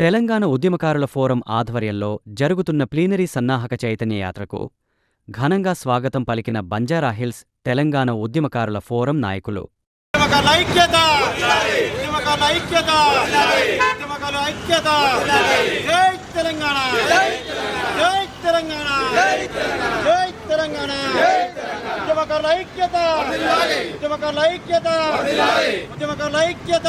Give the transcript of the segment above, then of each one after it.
తెలంగాణ ఉద్యమకారుల ఫోరం ఆధ్వర్యంలో జరుగుతున్న ప్లీనరీ సన్నాహక చైతన్య యాత్రకు ఘనంగా స్వాగతం పలికిన బంజారాహిల్స్ తెలంగాణ ఉద్యమకారుల ఫోరం నాయకులు. ఉద్యమకారుల ఐక్యత!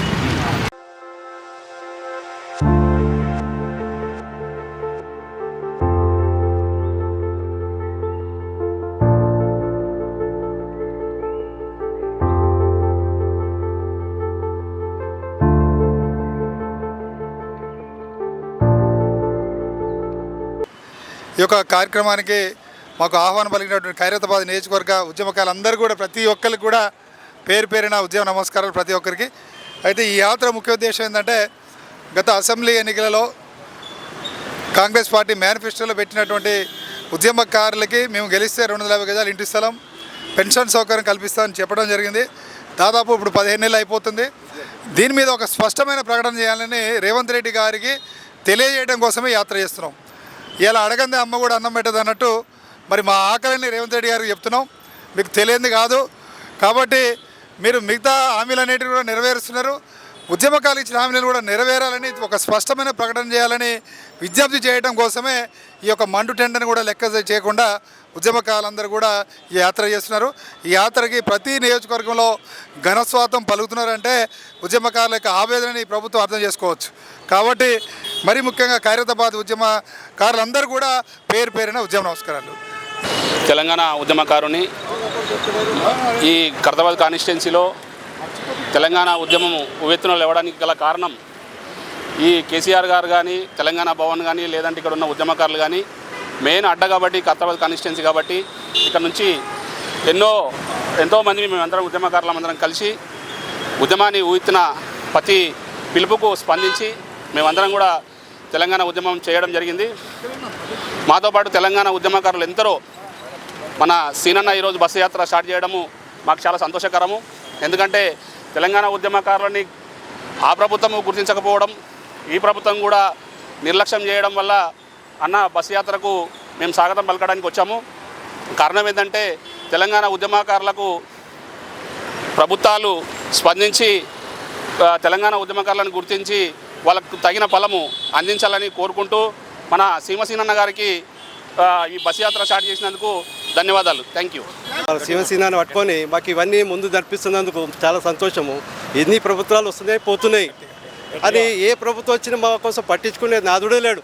ఈ యొక్క కార్యక్రమానికి మాకు ఆహ్వానం పలికినటువంటి ఖైరతాబాద్ నియోజకవర్గ ఉద్యమకారులందరూ కూడా ప్రతి ఒక్కరికి కూడా పేరు పేరిన ఉద్యమ నమస్కారాలు ప్రతి ఒక్కరికి. అయితే ఈ యాత్ర ముఖ్య ఉద్దేశం ఏంటంటే గత అసెంబ్లీ ఎన్నికలలో కాంగ్రెస్ పార్టీ మేనిఫెస్టోలో పెట్టినటువంటి ఉద్యమకారులకి మేము గెలిస్తే రెండు వందల యాభై గజాలు ఇంటి స్థలం పెన్షన్ సౌకర్యం కల్పిస్తామని చెప్పడం జరిగింది. దాదాపు ఇప్పుడు పదిహేను నెలలు అయిపోతుంది. దీని మీద ఒక స్పష్టమైన ప్రకటన చేయాలని రేవంత్ రెడ్డి గారికి తెలియజేయడం కోసమే యాత్ర చేస్తున్నాం. ఇలా అడగంది అమ్మ కూడా అన్నం పెట్టదు అన్నట్టు మరి మా ఆకలిని రేవంత్ రెడ్డి గారికి చెప్తున్నాం. మీకు తెలియంది కాదు. కాబట్టి మీరు మిగతా హామీలన్నిటిని కూడా నెరవేరుస్తున్నారు. ఉద్యమకాలు ఇచ్చిన హామీలను కూడా నెరవేరాలని ఒక స్పష్టమైన ప్రకటన చేయాలని విజ్ఞప్తి చేయడం కోసమే ఈ యొక్క మండు టెండర్ని కూడా లెక్క చేయకుండా ఉద్యమకాలందరూ కూడా ఈ యాత్ర చేస్తున్నారు. ఈ యాత్రకి ప్రతి నియోజకవర్గంలో ఘనస్వాతం పలుకుతున్నారంటే ఉద్యమకారుల యొక్క ఆవేదనని ప్రభుత్వం అర్థం చేసుకోవచ్చు. కాబట్టి మరీ ముఖ్యంగా ఖైరతాబాద్ ఉద్యమకారులందరూ కూడా పేరు పేరిన ఉద్యమ నమస్కారాలు. తెలంగాణ ఉద్యమకారుని ఈ కర్తబాద్ కాన్స్టిట్యున్సీలో తెలంగాణ ఉద్యమం ఉవ్వెత్తున లేవడానికి గల కారణం ఈ కేసీఆర్ గారు కానీ తెలంగాణ భవన్ కానీ లేదంటే ఇక్కడ ఉన్న ఉద్యమకారులు కానీ మెయిన్ అడ్డ కాబట్టి కర్తబాద్ కాన్స్టిట్యున్సీ కాబట్టి ఇక్కడ నుంచి ఎన్నో ఎంతోమంది మేమందరం ఉద్యమకారులం అందరం కలిసి ఉద్యమాన్ని ఊయెత్తిన ప్రతి పిలుపుకు స్పందించి మేమందరం కూడా తెలంగాణ ఉద్యమం చేయడం జరిగింది. మాతో పాటు తెలంగాణ ఉద్యమకారులు ఎందరో మన సీనన్న ఈరోజు బస్సు యాత్ర స్టార్ట్ చేయడము మాకు చాలా సంతోషకరము. ఎందుకంటే తెలంగాణ ఉద్యమకారులని ఆ ప్రభుత్వం గుర్తించకపోవడం ఈ ప్రభుత్వం కూడా నిర్లక్ష్యం చేయడం వల్ల అన్న బస్సు యాత్రకు మేము స్వాగతం పలకడానికి వచ్చాము. కారణం ఏంటంటే తెలంగాణ ఉద్యమకారులకు ప్రభుత్వాలు స్పందించి తెలంగాణ ఉద్యమకారులను గుర్తించి వాళ్ళకు తగిన ఫలము అందించాలని కోరుకుంటూ మన సీమసీనన్న గారికి ఈ బస్ యాత్ర స్టార్ట్ చేసినందుకు ధన్యవాదాలు. థ్యాంక్ యూ శివసేనాన్ని పట్టుకొని మాకు ఇవన్నీ ముందు నడిపిస్తున్నందుకు చాలా సంతోషము. ఎన్ని ప్రభుత్వాలు వస్తున్నాయి పోతున్నాయి. అని ఏ ప్రభుత్వం వచ్చినా మా కోసం పట్టించుకునే నాదుడే లేడు.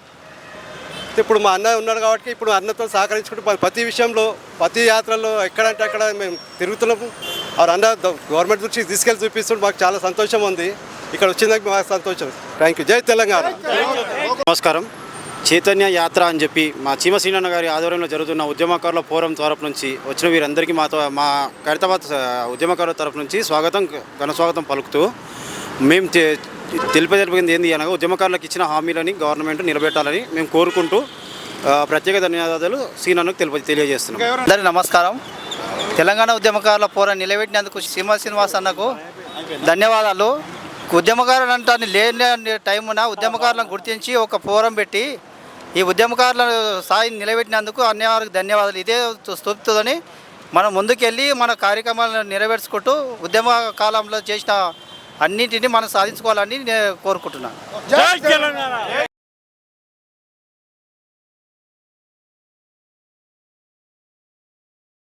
ఇప్పుడు మా అన్న ఉన్నాడు కాబట్టి ఇప్పుడు అన్నతో సహకరించుకుంటూ ప్ర- ప్రతి విషయంలో ప్రతి యాత్రలో ఎక్కడంటే అక్కడ మేము తిరుగుతున్నాము. ఆ అన్న గవర్నమెంట్ దృష్టికి తీసుకెళ్ళి చూపిస్తుంటే మాకు చాలా సంతోషం ఉంది. ఇక్కడ వచ్చిందాక మాకు సంతోషం. థ్యాంక్ యూ జై తెలంగాణ. నమస్కారం. చైతన్య యాత్ర అని చెప్పి మా చీమసీనన్న గారి ఆధ్వర్యంలో జరుగుతున్న ఉద్యమకారుల ఫోరం తరపు నుంచి వచ్చిన వీరందరికీ మాతో మా ఖైరతాబాద్ ఉద్యమకారుల తరపు నుంచి స్వాగతం ఘన స్వాగతం పలుకుతూ మేము తె- తెలిపజరిపింది ఏంది అనగా ఉద్యమకారులకు ఇచ్చిన హామీలని గవర్నమెంట్ నిలబెట్టాలని మేము కోరుకుంటూ ప్రత్యేక ధన్యవాదాలు సీనన్నకు తెలిప తెలియజేస్తున్నాం. అందరి నమస్కారం. తెలంగాణ ఉద్యమకారుల పోరాన్ని నిలబెట్టినందుకు సీమ శ్రీనివాస్ అన్నకు ధన్యవాదాలు. ఉద్యమకారులు అంటే లేని టైమున ఉద్యమకారులను గుర్తించి ఒక ఫోరం పెట్టి ఈ ఉద్యమకారుల సాయిని నిలబెట్టినందుకు అన్యవారికి ధన్యవాదాలు. ఇదే స్థూప్తుదని మనం ముందుకెళ్ళి మన కార్యక్రమాలను నెరవేర్చుకుంటూ ఉద్యమ కాలంలో చేసిన అన్నింటినీ మనం సాధించుకోవాలని నేను కోరుకుంటున్నాను.